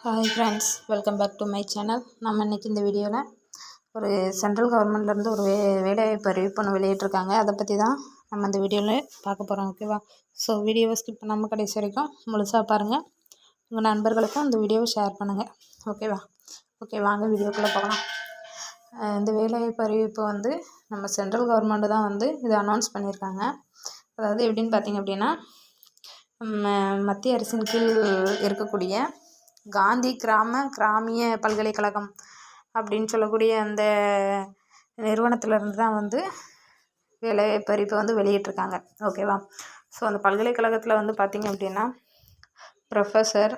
Hi friends welcome back to my channel நம்ம இன்றைக்கி இந்த வீடியோவில் ஒரு சென்ட்ரல் கவர்மெண்ட்லேருந்து ஒரு வே வேலைவாய்ப்பு அறிவிப்பு ஒன்று வெளியிட்ருக்காங்க அதை பற்றி தான் நம்ம இந்த வீடியோவில் பார்க்க போகிறோம் ஓகேவா ஸோ வீடியோவை ஸ்கிப் பண்ணாமல் கடைசி வரைக்கும் முழுசாக பாருங்கள் உங்கள் நண்பர்களுக்கும் இந்த வீடியோவை ஷேர் பண்ணுங்கள் ஓகேவா ஓகே வாங்க வீடியோக்குள்ளே போகலாம். இந்த வேலைவாய்ப்பு அறிவிப்பு வந்து நம்ம சென்ட்ரல் கவர்மெண்ட்டு தான் வந்து இதை அனௌன்ஸ் பண்ணியிருக்காங்க. அதாவது எப்படின்னு பார்த்தீங்க அப்படின்னா மத்திய அரசின் கீழ் இருக்கக்கூடிய காந்தி கிராம கிராமிய பல்கலைக்கழகம் அப்படின்னு சொல்லக்கூடிய அந்த நிறுவனத்திலேருந்து தான் வந்து வேலைவாய்ப்பு அறிவிப்பை வந்து வெளியிட்டிருக்காங்க. ஓகேவா ஸோ அந்த பல்கலைக்கழகத்தில் வந்து பார்த்திங்க அப்படின்னா ப்ரொஃபஸர்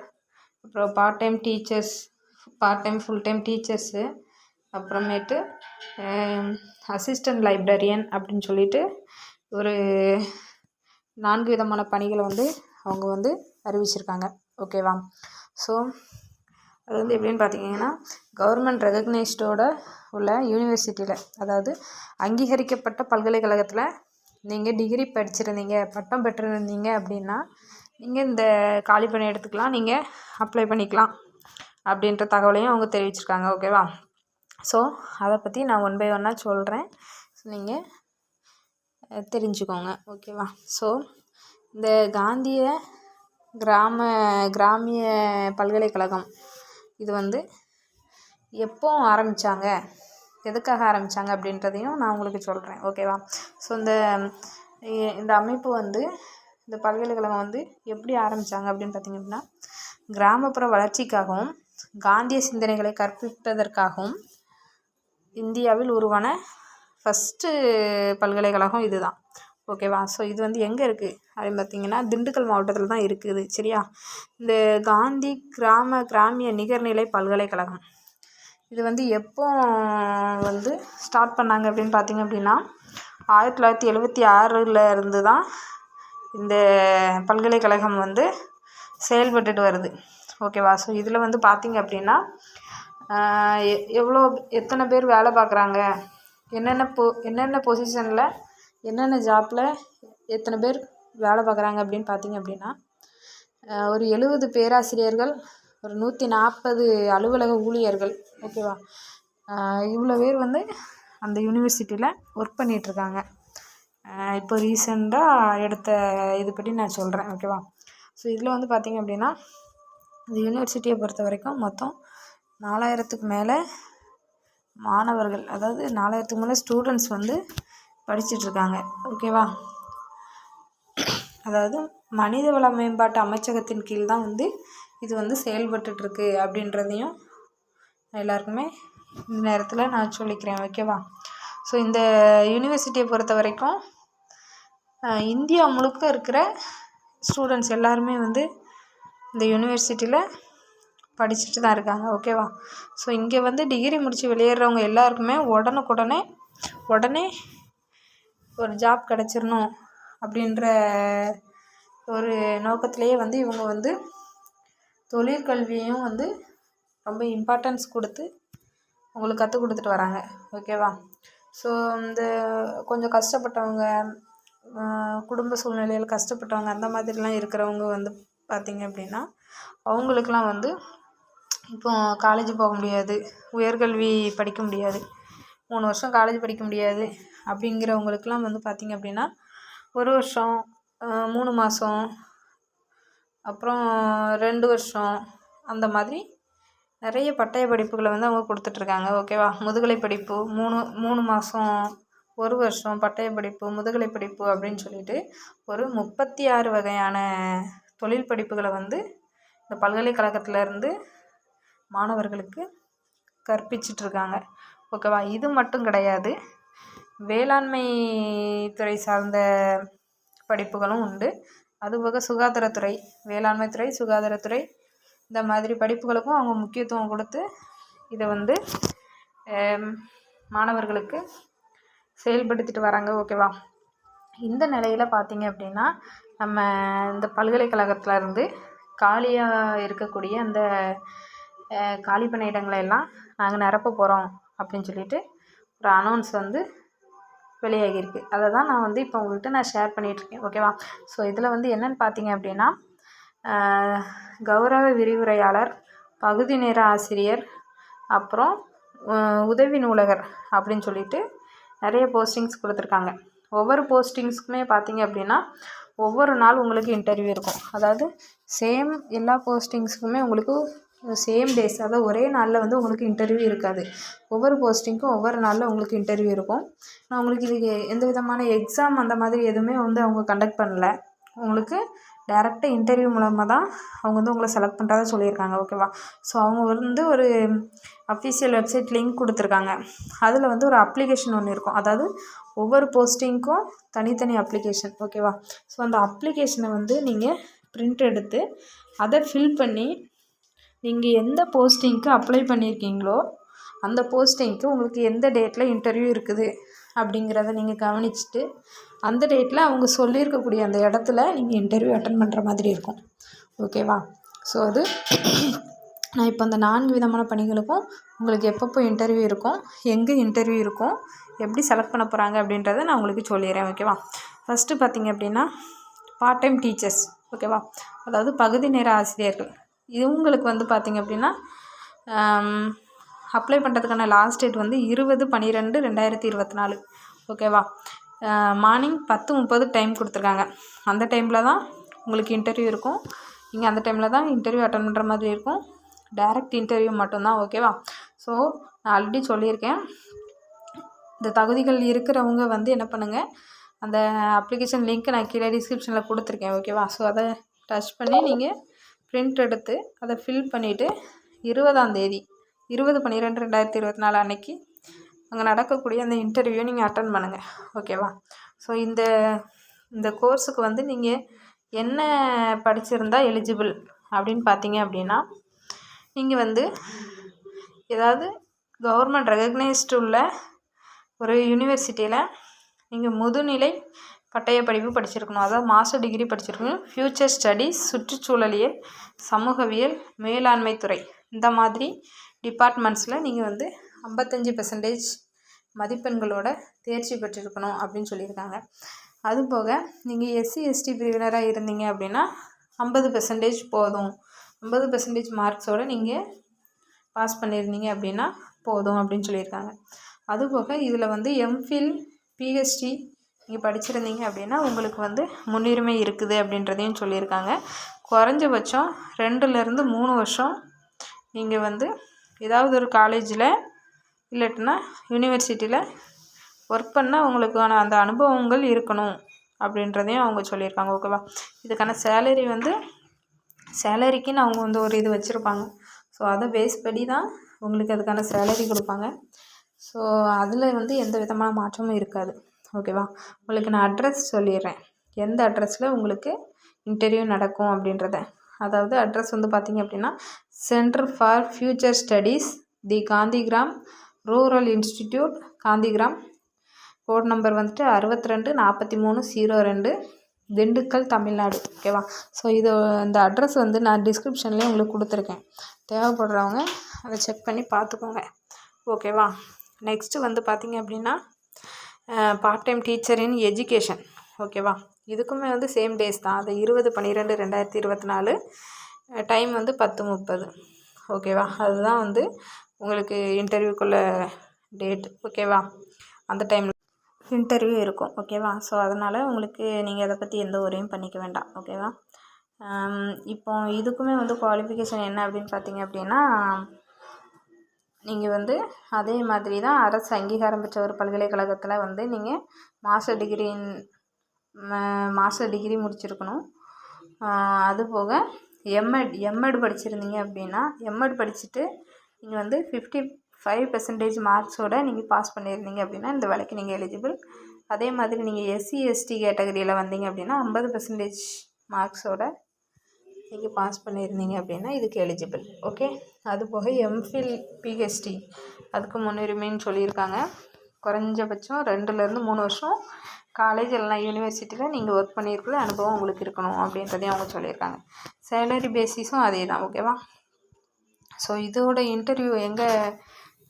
அப்புறம் part time teachers part time full time teachers அப்புறமேட்டு அசிஸ்டன்ட் லைப்ரரியன் அப்படின்னு சொல்லிட்டு ஒரு நான்கு விதமான பணிகளை வந்து அவங்க வந்து அறிவிச்சிருக்காங்க. ஓகேவா ஸோ அது வந்து எப்படின்னு பார்த்தீங்கன்னா கவர்மெண்ட் ரெகக்னைஸ்டோட உள்ள யூனிவர்சிட்டியில் அதாவது அங்கீகரிக்கப்பட்ட பல்கலைக்கழகத்தில் நீங்கள் டிகிரி படிச்சிருந்தீங்க பட்டம் பெற்றிருந்தீங்க அப்படின்னா நீங்கள் இந்த காலி பணி எடுத்துக்கலாம் நீங்கள் அப்ளை பண்ணிக்கலாம் அப்படின்ற தகவலையும் அவங்க தெரிவிச்சிருக்காங்க ஓகேவா ஸோ அதை பற்றி நான் ஒன் பை ஒன்னாக சொல்கிறேன் நீங்கள் தெரிஞ்சுக்கோங்க ஓகேவா ஸோ இந்த காந்திய கிராம கிராமிய பல்கலைக்கழகம். இது வந்து எப்போ ஆரம்பித்தாங்க எதுக்காக ஆரம்பித்தாங்க அப்படின்றதையும் நான் உங்களுக்கு சொல்கிறேன் ஓகேவா ஸோ இந்த இந்த அமைப்பு வந்து இந்த பல்கலைக்கழகம் வந்து எப்படி ஆரம்பித்தாங்க அப்படின்னு பார்த்திங்க அப்படின்னா கிராமப்புற வளர்ச்சிக்காகவும் காந்திய சிந்தனைகளை கற்பிப்பதற்காகவும் இந்தியாவில் உருவான ஃபஸ்ட்டு பல்கலைக்கழகம் இதுதான். ஓகேவா? ஸோ இது வந்து எங்கே இருக்குது அப்படின்னு பார்த்தீங்கன்னா திண்டுக்கல் மாவட்டத்தில் தான் இருக்குது. சரியா? இந்த காந்தி கிராம கிராமிய நிகர்நிலை பல்கலைக்கழகம். இது வந்து எப்போ வந்து ஸ்டார்ட் பண்ணாங்க அப்படின்னு பார்த்தீங்க அப்படின்னா ஆயிரத்தி தொள்ளாயிரத்தி எழுபத்தி ஆறில் இருந்து தான் இந்த பல்கலைக்கழகம் வந்து செயல்பட்டுட்டு வருது. ஓகேவா? ஸோ இதில் வந்து பார்த்தீங்க அப்படின்னா எ- எவ்வளோ எத்தனை பேர் வேலை பார்க்குறாங்க என்னென்ன பொ என்னென்ன பொசிஷனில் என்னென்ன ஜாப்பில் எத்தனை பேர் வேலை பார்க்குறாங்க அப்படின்னு பார்த்தீங்க அப்படின்னா ஒரு எழுபது பேராசிரியர்கள் ஒரு நூற்றி நாற்பது அலுவலக ஊழியர்கள் ஓகேவா இவ்வளோ பேர் வந்து அந்த யூனிவர்சிட்டியில் ஒர்க் பண்ணிகிட்ருக்காங்க இப்போ ரீசெண்டாக எடுத்த இது பற்றி நான் சொல்கிறேன் ஓகேவா ஸோ இதில் வந்து பார்த்தீங்க அப்படின்னா இந்த யூனிவர்சிட்டியை பொறுத்த வரைக்கும் மொத்தம் நாலாயிரத்துக்கு மேலே மாணவர்கள் அதாவது நாலாயிரத்துக்கு மேலே ஸ்டூடெண்ட்ஸ் வந்து படிச்சிட்ருக்காங்க. ஓகேவா அதாவது மனிதவள மேம்பாட்டு அமைச்சகத்தின் கீழ் தான் வந்து இது வந்து செயல்பட்டுட்ருக்கு அப்படின்றதையும் எல்லாருக்குமே இந்த நேரத்தில் நான் சொல்லிக்கிறேன். ஓகேவா ஸோ இந்த யூனிவர்சிட்டியை பொறுத்த வரைக்கும் இந்தியா முழுக்க இருக்கிற ஸ்டூடெண்ட்ஸ் எல்லாருமே வந்து இந்த யூனிவர்சிட்டியில் படிச்சுட்டு தான் இருக்காங்க. ஓகேவா ஸோ இங்கே வந்து டிகிரி முடித்து வெளியேறவங்க எல்லாருக்குமே உடனுக்குடனே உடனே ஒரு ஜாப் கிடச்சிரணும் அப்படின்ற ஒரு நோக்கத்திலேயே வந்து இவங்க வந்து தொழிற்கல்வியையும் வந்து ரொம்ப இம்பார்ட்டன்ஸ் கொடுத்து உங்களுக்கு கற்றுக் கொடுத்துட்டு வராங்க. ஓகேவா ஸோ இந்த கொஞ்சம் கஷ்டப்பட்டவங்க குடும்ப சூழ்நிலையில் கஷ்டப்பட்டவங்க அந்த மாதிரிலாம் இருக்கிறவங்க வந்து பார்த்திங்க அப்படின்னா அவங்களுக்கெலாம் வந்து இப்போ காலேஜ் போக முடியாது உயர்கல்வி படிக்க முடியாது. மூணு வருஷம் காலேஜ் படிக்க முடியாது. அப்படிங்கிறவங்களுக்குலாம் வந்து பார்த்திங்க அப்படின்னா ஒரு வருஷம் மூணு மாதம் அப்புறம் ரெண்டு வருஷம் அந்த மாதிரி நிறைய பட்டய படிப்புகளை வந்து அவங்க கொடுத்துட்ருக்காங்க. ஓகேவா? முதுகலை படிப்பு மூணு மூணு மாதம் ஒரு வருஷம் பட்டய படிப்பு முதுகலை படிப்பு அப்படின்னு சொல்லிட்டு ஒரு முப்பத்தி ஆறு வகையான தொழில் படிப்புகளை வந்து இந்த பல்கலைக்கழகத்திலேருந்து மாணவர்களுக்கு கற்பிச்சிட்ருக்காங்க. ஓகேவா? இது மட்டும் கிடையாது. வேளாண்மை துறை சார்ந்த படிப்புகளும் உண்டு. அதுபோக சுகாதாரத்துறை வேளாண்மை துறை சுகாதாரத்துறை இந்த மாதிரி படிப்புகளுக்கும் அவங்க முக்கியத்துவம் கொடுத்து இதை வந்து மாணவர்களுக்கு செயல்படுத்திட்டு வராங்க ஓகேவா? இந்த நிலையில் பார்த்தீங்க அப்படின்னா நம்ம இந்த பல்கலைக்கழகத்தில் இருந்து காலியாக இருக்கக்கூடிய அந்த அஹ், காலி பணியிடங்களை எல்லாம் நாங்கள் நிரப்ப போகிறோம் அப்படின்னு சொல்லிட்டு ஒரு அனௌன்ஸ் வந்து வெளியாகியிருக்கு. அதை தான் நான் வந்து இப்போ உங்கள்கிட்ட நான் ஷேர் பண்ணிகிட்ருக்கேன் ஓகேவா ஸோ இதில் வந்து என்னென்னு பார்த்தீங்க அப்படின்னா கௌரவ விரிவுரையாளர் பகுதி நேர ஆசிரியர் அப்புறம் உதவி நூலகர் அப்படின்னு சொல்லிட்டு நிறைய போஸ்டிங்ஸ் கொடுத்துருக்காங்க. ஒவ்வொரு போஸ்டிங்ஸ்க்குமே பார்த்தீங்க அப்படின்னா ஒவ்வொரு நாள் உங்களுக்கு இன்டர்வியூ இருக்கும். அதாவது சேம் எல்லா போஸ்டிங்ஸ்க்குமே உங்களுக்கு சேம் டேஸ் அதாவது ஒரே நாளில் வந்து உங்களுக்கு இன்டர்வியூ இருக்காது. ஒவ்வொரு போஸ்டிங்க்கும் ஒவ்வொரு நாளில் உங்களுக்கு இன்டர்வியூ இருக்கும். நான் உங்களுக்கு இதுக்கு எந்த விதமான எக்ஸாம் அந்த மாதிரி எதுவுமே வந்து அவங்க கண்டக்ட் பண்ணல. உங்களுக்கு டேரெக்டாக இன்டர்வியூ மூலமாக தான் அவங்க வந்து உங்களை செலக்ட் பண்ணுறதா சொல்லியிருக்காங்க ஓகேவா ஸோ அவங்க வந்து ஒரு அஃபிஷியல் வெப்சைட் லிங்க் கொடுத்துருக்காங்க. அதில் வந்து ஒரு அப்ளிகேஷன் ஒன்று இருக்கும். அதாவது ஒவ்வொரு போஸ்டிங்க்கும் தனித்தனி அப்ளிகேஷன் ஓகேவா ஸோ அந்த அப்ளிகேஷனை வந்து நீங்கள் ப்ரிண்ட் எடுத்து அதை ஃபில் பண்ணி நீங்கள் எந்த போஸ்டிங்க்கு அப்ளை பண்ணியிருக்கீங்களோ அந்த போஸ்டிங்க்கு உங்களுக்கு எந்த டேட்டில் இன்டர்வியூ இருக்குது அப்படிங்கிறத நீங்கள் கவனிச்சுட்டு அந்த டேட்டில் அவங்க சொல்லியிருக்கக்கூடிய அந்த இடத்துல நீங்கள் இன்டர்வியூ அட்டன் பண்ணுற மாதிரி இருக்கும். ஓகேவா ஸோ அது நான் இப்போ அந்த நான்கு விதமான பணிகளுக்கும் உங்களுக்கு எப்பப்போ இன்டர்வியூ இருக்கும் எங்கே இன்டர்வியூ இருக்கும் எப்படி செலக்ட் பண்ண போகிறாங்க அப்படின்றத நான் உங்களுக்கு சொல்லிடுறேன். ஓகேவா ஃபஸ்ட்டு பார்த்தீங்க அப்படின்னா பார்ட் டைம் டீச்சர்ஸ் ஓகேவா அதாவது பகுதி நேர ஆசிரியர்கள். இவங்களுக்கு வந்து பார்த்திங்க அப்படின்னா அப்ளை பண்ணுறதுக்கான லாஸ்ட் டேட் வந்து இருபது பன்னிரெண்டு ரெண்டாயிரத்தி இருபத்தி நாலு ஓகேவா மார்னிங் பத்து முப்பது டைம் கொடுத்துருக்காங்க. அந்த டைமில் தான் உங்களுக்கு இன்டர்வியூ இருக்கும். நீங்கள் அந்த டைமில் தான் இன்டர்வியூ அட்டன் பண்ணுற மாதிரி இருக்கும். டேரெக்ட் இன்டர்வியூ மட்டும்தான் ஓகேவா ஸோ நான் ஆல்ரெடி சொல்லியிருக்கேன். இந்த தகுதிகள் இருக்கிறவங்க வந்து என்ன பண்ணுங்கள் அந்த அப்ளிகேஷன் லிங்க்கை நான் கீழே டிஸ்கிரிப்ஷனில் கொடுத்துருக்கேன் ஓகேவா ஸோ அதை டச் பண்ணி நீங்கள் பிரிண்ட் எடுத்து அதை ஃபில் பண்ணிவிட்டு இருபதாந்தேதி இருபது பன்னிரெண்டு ரெண்டாயிரத்தி இருபத்தி நாலு அன்னைக்கு அங்கே நடக்கக்கூடிய அந்த இன்டர்வியூ நீங்கள் அட்டன் பண்ணுங்கள் ஓகேவா ஸோ இந்த இந்த கோர்ஸுக்கு வந்து நீங்கள் என்ன படிச்சிருந்தா எலிஜிபிள் அப்படின்னு பார்த்தீங்க அப்படின்னா நீங்கள் வந்து ஏதாவது கவர்மெண்ட் ரெகக்னைஸ்டு உள்ள ஒரு யூனிவர்சிட்டியில் நீங்கள் முதுநிலை பட்டய படிப்பு படிச்சிருக்கணும். அதாவது மாஸ்டர் டிகிரி படிச்சிருக்கணும். ஃப்யூச்சர் ஸ்டடீஸ் சுற்றுச்சூழலியல் சமூகவியல் மேலாண்மை துறை. இந்த மாதிரி டிபார்ட்மெண்ட்ஸில் நீங்கள் வந்து ஐம்பத்தஞ்சு பெர்சன்டேஜ் மதிப்பெண்களோட தேர்ச்சி பெற்றிருக்கணும் அப்படின்னு சொல்லியிருக்காங்க. அதுபோக நீங்கள் எஸ்சி எஸ்டி பிரிவினராக இருந்தீங்க அப்படின்னா ஐம்பது பெர்சன்டேஜ் போதும். ஐம்பது பெர்சன்டேஜ் மார்க்ஸோடு நீங்கள் பாஸ் பண்ணியிருந்தீங்க அப்படின்னா போதும் அப்படின்னு சொல்லியிருக்காங்க. அதுபோக இதில் வந்து எம்ஃபில் பிஹெச்டி நீங்கள் படிச்சிருந்தீங்க அப்படின்னா உங்களுக்கு வந்து முன்னுரிமை இருக்குது அப்படின்றதையும் சொல்லியிருக்காங்க. குறைஞ்சபட்சம் ரெண்டுலேருந்து மூணு வருஷம் நீங்கள் வந்து ஏதாவது ஒரு காலேஜில் இல்லாட்டினா யூனிவர்சிட்டியில் ஒர்க் பண்ணால் உங்களுக்கான அந்த அனுபவங்கள் இருக்கணும் அப்படின்றதையும் அவங்க சொல்லியிருக்காங்க ஓகேவா இதுக்கான சேலரி வந்து சேலரிக்குன்னு அவங்க வந்து ஒரு இது வச்சுருப்பாங்க. ஸோ அதை பேஸ் படி தான் உங்களுக்கு அதுக்கான சேலரி கொடுப்பாங்க. ஸோ அதில் வந்து எந்த விதமான மாற்றமும் இருக்காது. ஓகேவா? உங்களுக்கு நான் அட்ரஸ் சொல்லிடுறேன். எந்த அட்ரஸில் உங்களுக்கு இன்டர்வியூ நடக்கும் அப்படின்றத. அதாவது அட்ரஸ் வந்து பார்த்திங்க அப்படின்னா centre for future studies the Gandhigram rural institute Gandhigram. Code number வந்துட்டு அறுபத்தி ரெண்டு நாற்பத்தி மூணு ஜீரோ ரெண்டு திண்டுக்கல் தமிழ்நாடு. ஓகேவா? ஸோ இது இந்த அட்ரஸ் வந்து நான் டிஸ்கிரிப்ஷன்லேயே உங்களுக்கு கொடுத்துருக்கேன். தேவைப்படுறவங்க அதை செக் பண்ணி பார்த்துக்கோங்க. ஓகேவா? நெக்ஸ்ட்டு வந்து பார்த்திங்க அப்படின்னா part time teacher in education ஓகேவா இதுக்குமே வந்து சேம் டேஸ் தான். அது இருபது பன்னிரெண்டு ரெண்டாயிரத்தி இருபத்தி நாலு. டைம் வந்து பத்து முப்பது. ஓகேவா அதுதான் வந்து உங்களுக்கு இன்டர்வியூக்குள்ள டேட் ஓகேவா அந்த டைமில் இன்டர்வியூ இருக்கும். ஓகேவா ஸோ அதனால் உங்களுக்கு நீங்கள் அதை பற்றி எந்த உரையும் பண்ணிக்க வேண்டாம். ஓகேவா இப்போ இதுக்குமே வந்து குவாலிஃபிகேஷன் என்ன அப்படின்னு பார்த்தீங்க அப்படின்னா நீங்கள் வந்து அதே மாதிரி தான் அரசு அங்கீகாரம் பெற்ற ஒரு பல்கலைக்கழகத்தில் வந்து நீங்கள் மாஸ்டர் டிகிரி மாஸ்டர் டிகிரி முடிச்சிருக்கணும். அதுபோக எம்எட் எம்எட் படிச்சிருந்தீங்க அப்படின்னா எம்எட் படிச்சுட்டு நீங்கள் வந்து ஃபிஃப்டி ஃபைவ் பெர்சன்டேஜ் மார்க்ஸோடு நீங்கள் பாஸ் பண்ணியிருந்தீங்க அப்படின்னா இந்த வேலைக்கு நீங்கள் எலிஜிபிள் அதே மாதிரி நீங்கள் எஸ்சி எஸ்டி கேட்டகரியில் வந்தீங்க அப்படின்னா ஐம்பது பெர்சன்டேஜ் மார்க்ஸோட நீங்கள் பாஸ் பண்ணியிருந்தீங்க அப்படின்னா இதுக்கு எலிஜிபிள் ஓகே அது போக எம்ஃபில் பிஹெச்டி அதுக்கு முன்னுரிமைன்னு சொல்லியிருக்காங்க. குறைஞ்சபட்சம் ரெண்டுலேருந்து மூணு வருஷம் காலேஜ் இல்லைனா யூனிவர்சிட்டியில் நீங்கள் ஒர்க் பண்ணியிருக்கிற அனுபவம் உங்களுக்கு இருக்கணும் அப்படின்றதையும் அவங்க சொல்லியிருக்காங்க. சேலரி பேசிஸும் அதே தான் ஓகேவா ஸோ இதோட இன்டர்வியூ எங்கே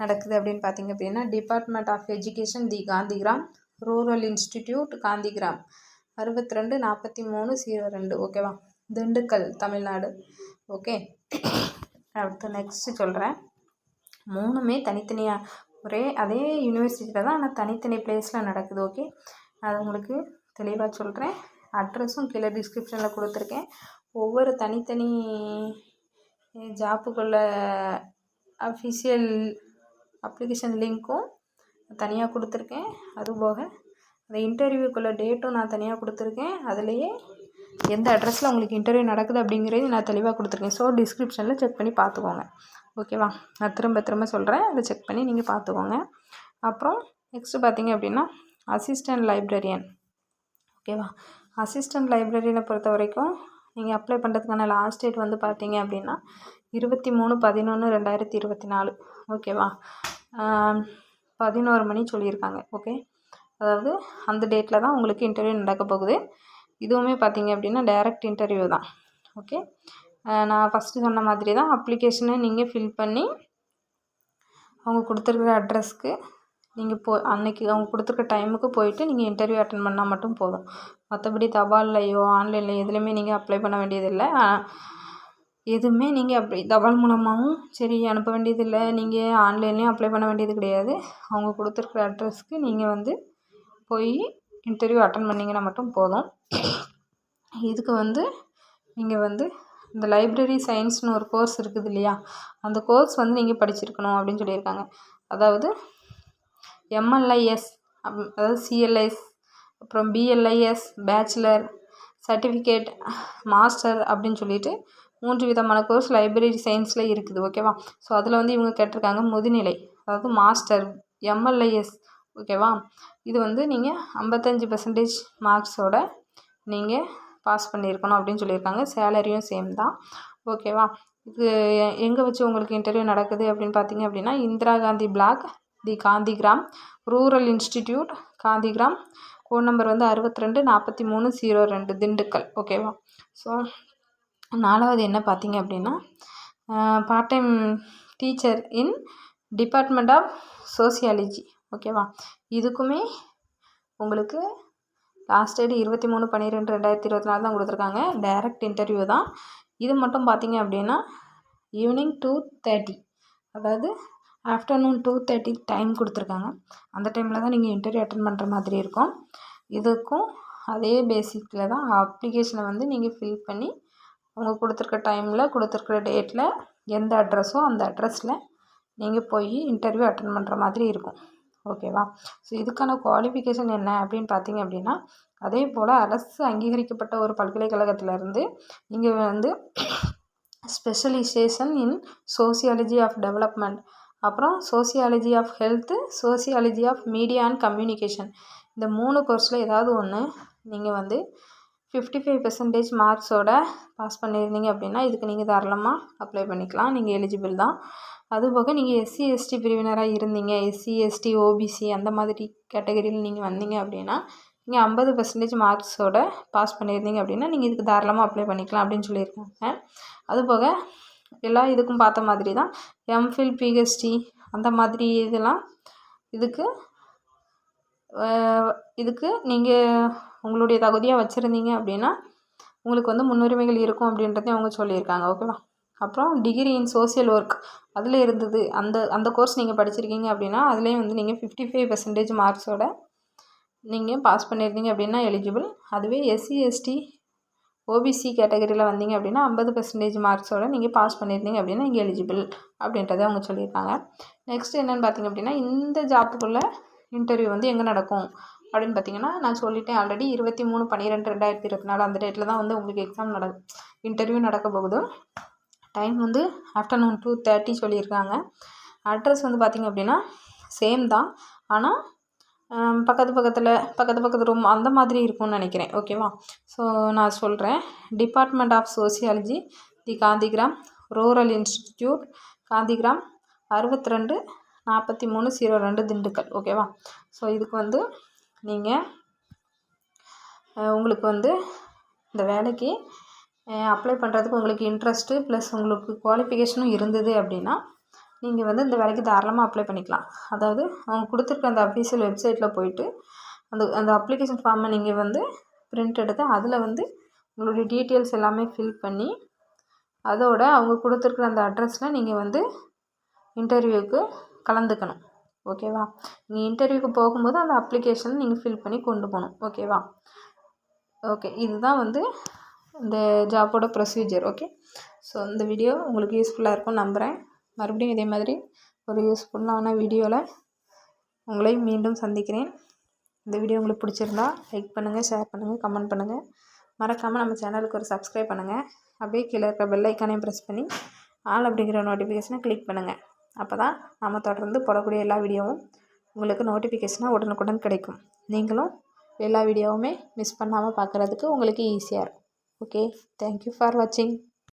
நடக்குது அப்படின்னு பார்த்தீங்க அப்படின்னா department of education the Gandhigram rural institute Gandhigram. அறுபத்தி ரெண்டு நாற்பத்தி மூணு ஜீரோ ரெண்டு ஓகேவா திண்டுக்கல் தமிழ்நாடு. ஓகே. அடுத்து நெக்ஸ்ட்டு சொல்கிறேன் மூணுமே தனித்தனியாக ஒரே அதே யூனிவர்சிட்டியில் தான் ஆனால் தனித்தனி பிளேஸில் நடக்குது ஓகே. அது உங்களுக்கு தெளிவாக சொல்கிறேன் அட்ரஸும் கீழே டிஸ்கிரிப்ஷனில் கொடுத்துருக்கேன். ஒவ்வொரு தனித்தனி ஜாப்புக்குள்ள அஃபிஷியல் அப்ளிகேஷன் லிங்க்கும் தனியாக கொடுத்துருக்கேன். அதுபோக அந்த இன்டர்வியூக்குள்ள டேட்டும் நான் தனியாக கொடுத்துருக்கேன். அதுலேயே எந்த அட்ரஸில் உங்களுக்கு இன்டர்வியூ நடக்குது அப்படிங்கிறது நான் தெளிவாக கொடுத்துருக்கேன். ஸோ டிஸ்கிரிப்ஷனில் செக் பண்ணி பார்த்துக்கோங்க. ஓகேவா நான் திரும்ப திரும்ப சொல்கிறேன் அதை செக் பண்ணி நீங்கள் பார்த்துக்கோங்க. அப்புறம் நெக்ஸ்ட்டு பார்த்தீங்க அப்படின்னா அசிஸ்டன்ட் லைப்ரரியன் ஓகேவா அசிஸ்டன்ட் லைப்ரரியனை பொறுத்த வரைக்கும் நீங்கள் அப்ளை பண்ணுறதுக்கான லாஸ்ட் டேட் வந்து பார்த்தீங்க அப்படின்னா இருபத்தி மூணு பதினொன்று ரெண்டாயிரத்தி இருபத்தி நாலு. ஓகேவா பதினோரு மணி சொல்லியிருக்காங்க. ஓகே அதாவது அந்த டேட்டில் தான் உங்களுக்கு இன்டர்வியூ நடக்க போகுது. இதுவுமே பார்த்தீங்க அப்படின்னா டைரக்ட் இன்டர்வியூ தான். ஓகே நான் ஃபஸ்ட்டு சொன்ன மாதிரி தான் அப்ளிகேஷனை நீங்கள் ஃபில் பண்ணி அவங்க கொடுத்துருக்குற அட்ரஸ்க்கு நீங்கள் போ அன்னைக்கு அவங்க கொடுத்துருக்க டைமுக்கு போயிட்டு நீங்கள் இன்டர்வியூ அட்டன் பண்ணால் மட்டும் போதும். மற்றபடி தபால்லையோ ஆன்லைன்லையோ எதுலேயுமே நீங்கள் அப்ளை பண்ண வேண்டியதில்லை. எதுவுமே நீங்கள் அப்படி தபால் மூலமாகவும் சரி அனுப்ப வேண்டியதில்லை. நீங்கள் ஆன்லைன்லேயும் அப்ளை பண்ண வேண்டியது கிடையாது. அவங்க கொடுத்துருக்குற அட்ரஸ்க்கு நீங்கள் வந்து போய் இன்டர்வியூ அட்டன் பண்ணிங்கன்னா மட்டும் போதும். இதுக்கு வந்து நீங்கள் வந்து இந்த லைப்ரரி சயின்ஸ்னு ஒரு கோர்ஸ் இருக்குது இல்லையா? அந்த கோர்ஸ் வந்து நீங்கள் படிச்சிருக்கணும் அப்படின்னு சொல்லியிருக்காங்க. அதாவது எம்எல்ஐஎஸ் அப் அதாவது சிஎல்எஸ் அப்புறம் பிஎல்ஐஎஸ் பேச்சுலர் சர்டிஃபிகேட் மாஸ்டர் அப்படின்னு சொல்லிட்டு மூன்று விதமான கோர்ஸ் லைப்ரரி சயின்ஸில் இருக்குது ஓகேவா ஸோ அதில் வந்து இவங்க கேட்டிருக்காங்க முதுநிலை அதாவது மாஸ்டர் எம்எல்ஐஎஸ் ஓகேவா? இது வந்து நீங்கள் ஐம்பத்தஞ்சி பர்சன்டேஜ் மார்க்ஸோட நீங்கள் பாஸ் பண்ணியிருக்கணும் அப்படின்னு சொல்லியிருக்காங்க. சேலரியும் சேம் தான். ஓகேவா? இது எங்கே வச்சு உங்களுக்கு இன்டர்வியூ நடக்குது அப்படின்னு பார்த்தீங்க அப்படின்னா Indira Gandhi block the Gandhigram rural institute Gandhigram. Phone number வந்து அறுபத்தி ரெண்டு நாற்பத்தி மூணு ஜீரோ ரெண்டு திண்டுக்கல். ஓகேவா? ஸோ நாலாவது என்ன பார்த்தீங்க அப்படின்னா part time teacher in department of sociology ஓகேவா? இதுக்குமே உங்களுக்கு லாஸ்ட் டேட் இருபத்தி மூணு பன்னிரெண்டு ரெண்டாயிரத்தி இருபத்தி நாலு தான் கொடுத்துருக்காங்க. டைரக்ட் இன்டர்வியூ தான். இது மட்டும் பார்த்தீங்க அப்படின்னா ஈவினிங் டூ தேர்ட்டி அதாவது ஆஃப்டர்நூன் டூ தேர்ட்டி டைம் கொடுத்துருக்காங்க. அந்த டைமில் தான் நீங்கள் இன்டர்வியூ அட்டன் பண்ணுற மாதிரி இருக்கும். இதுக்கும் அதே பேசிக்கில் தான் அப்ளிகேஷனை வந்து நீங்கள் ஃபில் பண்ணி அவங்க கொடுத்துருக்க டைமில் கொடுத்துருக்குற டேட்டில் எந்த அட்ரஸோ அந்த அட்ரஸில் நீங்கள் போய் இன்டர்வியூ அட்டன் பண்ணுற மாதிரி இருக்கும். ஓகேவா? ஸோ இதுக்கான குவாலிஃபிகேஷன் என்ன அப்படின்னு பார்த்தீங்க அப்படின்னா அதே போல் அரசு அங்கீகரிக்கப்பட்ட ஒரு பல்கலைக்கழகத்திலேருந்து நீங்கள் வந்து specialisation in sociology of development அப்புறம் sociology of health sociology of media and communication இந்த மூணு கோர்ஸில் ஏதாவது ஒன்று நீங்கள் வந்து ஃபிஃப்டி ஃபைவ் பெர்சன்டேஜ் மார்க்ஸோட பாஸ் பண்ணியிருந்தீங்க அப்படின்னா இதுக்கு நீங்கள் தாராளமாக அப்ளை பண்ணிக்கலாம். நீங்கள் எலிஜிபிள் தான். அதுபோக நீங்கள் எஸ்சி எஸ்டி பிரிவினராக இருந்தீங்க. எஸ்சி எஸ்டி ஓபிசி அந்த மாதிரி கேட்டகரியில் நீங்கள் வந்தீங்க அப்படின்னா நீங்கள் ஐம்பது பர்சன்டேஜ் மார்க்ஸோட பாஸ் பண்ணியிருந்தீங்க அப்படின்னா நீங்கள் இதுக்கு தாராளமாக அப்ளை பண்ணிக்கலாம் அப்படின்னு சொல்லியிருக்காங்க. அதுபோக எல்லா இதுக்கும் பார்த்த மாதிரி தான் எம்ஃபில் பிஹெச்டி அந்த மாதிரி இதெல்லாம் இதுக்கு இதுக்கு நீங்கள் உங்களுடைய தகுதியாக வச்சுருந்தீங்க அப்படின்னா உங்களுக்கு வந்து முன்னுரிமைகள் இருக்கும் அப்படின்றதையும் அவங்க சொல்லியிருக்காங்க. ஓகேவா அப்புறம் டிகிரி இன் சோசியல் ஒர்க் அதில் இருந்தது. அந்த அந்த கோர்ஸ் நீங்கள் படிச்சிருக்கீங்க அப்படின்னா அதுலேயும் வந்து நீங்கள் ஃபிஃப்டி ஃபைவ் பர்சன்டேஜ் மார்க்ஸோட நீங்கள் பாஸ் பண்ணியிருந்தீங்க அப்படின்னா எலிஜிபிள் அதுவே எஸ்சி எஸ்டி ஓபிசி கேட்டகரியில் வந்தீங்க அப்படின்னா ஐம்பது பர்சன்டேஜ் மார்க்ஸோட நீங்கள் பாஸ் பண்ணியிருந்தீங்க அப்படின்னா இங்கே எலிஜிபிள் அப்படின்றத அவங்க சொல்லியிருக்காங்க. நெக்ஸ்ட் என்னென்னு பார்த்தீங்க அப்படின்னா இந்த ஜாப்புக்குள்ளே இன்டர்வியூ வந்து எங்கே நடக்கும்? அப்படின்னு பார்த்தீங்கன்னா நான் சொல்லிட்டேன் ஆல்ரெடி இருபத்தி மூணு பன்னிரெண்டு ரெண்டாயிரத்தி இருபத்தி நாலு அந்த டேட்டில் தான் வந்து உங்களுக்கு எக்ஸாம் நட இன்டர்வியூ நடக்க போகுது. டைம் வந்து ஆஃப்டர்நூன் டூ தேர்ட்டி சொல்லியிருக்காங்க. அட்ரஸ் வந்து பார்த்திங்க அப்படின்னா சேம் தான். ஆனால் பக்கத்து பக்கத்தில் பக்கத்து பக்கத்து ரூம் அந்த மாதிரி இருக்கும்னு நினைக்கிறேன். ஓகேவா ஸோ நான் சொல்கிறேன் department of sociology the Gandhigram rural institute Gandhigram அறுபத்தி ரெண்டு நாற்பத்தி மூணு ஜீரோ ரெண்டு திண்டுக்கல். ஓகேவா ஸோ இதுக்கு வந்து நீங்கள் உங்களுக்கு வந்து இந்த வேலைக்கு அப்ளை பண்ணுறதுக்கு உங்களுக்கு இன்ட்ரெஸ்ட்டு ப்ளஸ் உங்களுக்கு குவாலிஃபிகேஷனும் இருந்தது அப்படின்னா நீங்கள் வந்து இந்த வேலைக்கு தாராளமாக அப்ளை பண்ணிக்கலாம். அதாவது அவங்க கொடுத்துருக்க அந்த அஃபீஷியல் வெப்சைட்டில் போயிட்டு அந்த அந்த அப்ளிகேஷன் ஃபார்மை நீங்கள் வந்து பிரிண்ட் எடுத்து அதில் வந்து உங்களுடைய டீட்டெயில்ஸ் எல்லாமே ஃபில் பண்ணி அதோட அவங்க கொடுத்துருக்குற அந்த அட்ரஸில் நீங்கள் வந்து இன்டர்வியூவுக்கு கலந்துக்கணும். ஓகேவா நீங்கள் இன்டர்வியூக்கு போகும்போது அந்த அப்ளிகேஷன் நீங்கள் ஃபில் பண்ணி கொண்டு போகணும். ஓகேவா ஓகே இதுதான் வந்து இந்த ஜாப்போட ப்ரொசீஜர் ஓகே ஸோ இந்த வீடியோ உங்களுக்கு யூஸ்ஃபுல்லாக இருக்கும்னு நம்புகிறேன் மறுபடியும் இதே மாதிரி ஒரு யூஸ்ஃபுல்லான வீடியோவில் உங்களை மீண்டும் சந்திக்கிறேன். இந்த வீடியோ உங்களுக்கு பிடிச்சிருந்தா லைக் பண்ணுங்கள் ஷேர் பண்ணுங்கள் கமெண்ட் பண்ணுங்கள் மறக்காமல் நம்ம சேனலுக்கு ஒரு சப்ஸ்கிரைப் பண்ணுங்கள் அப்படியே கீழே இருக்க பெல் ஐக்கானையும் ப்ரெஸ் பண்ணி ஆல் அப்படிங்கிற நோட்டிஃபிகேஷனை கிளிக் பண்ணுங்கள் அப்போ தான் நம்ம தொடர்ந்து போடக்கூடிய எல்லா வீடியோவும் உங்களுக்கு நோட்டிஃபிகேஷனாக உடனுக்குடன் கிடைக்கும். நீங்களும் எல்லா வீடியோவுமே மிஸ் பண்ணாமல் பார்க்குறதுக்கு உங்களுக்கு ஈஸியாக இருக்கும். ஓகே தேங்க்யூ ஃபார் வாட்சிங்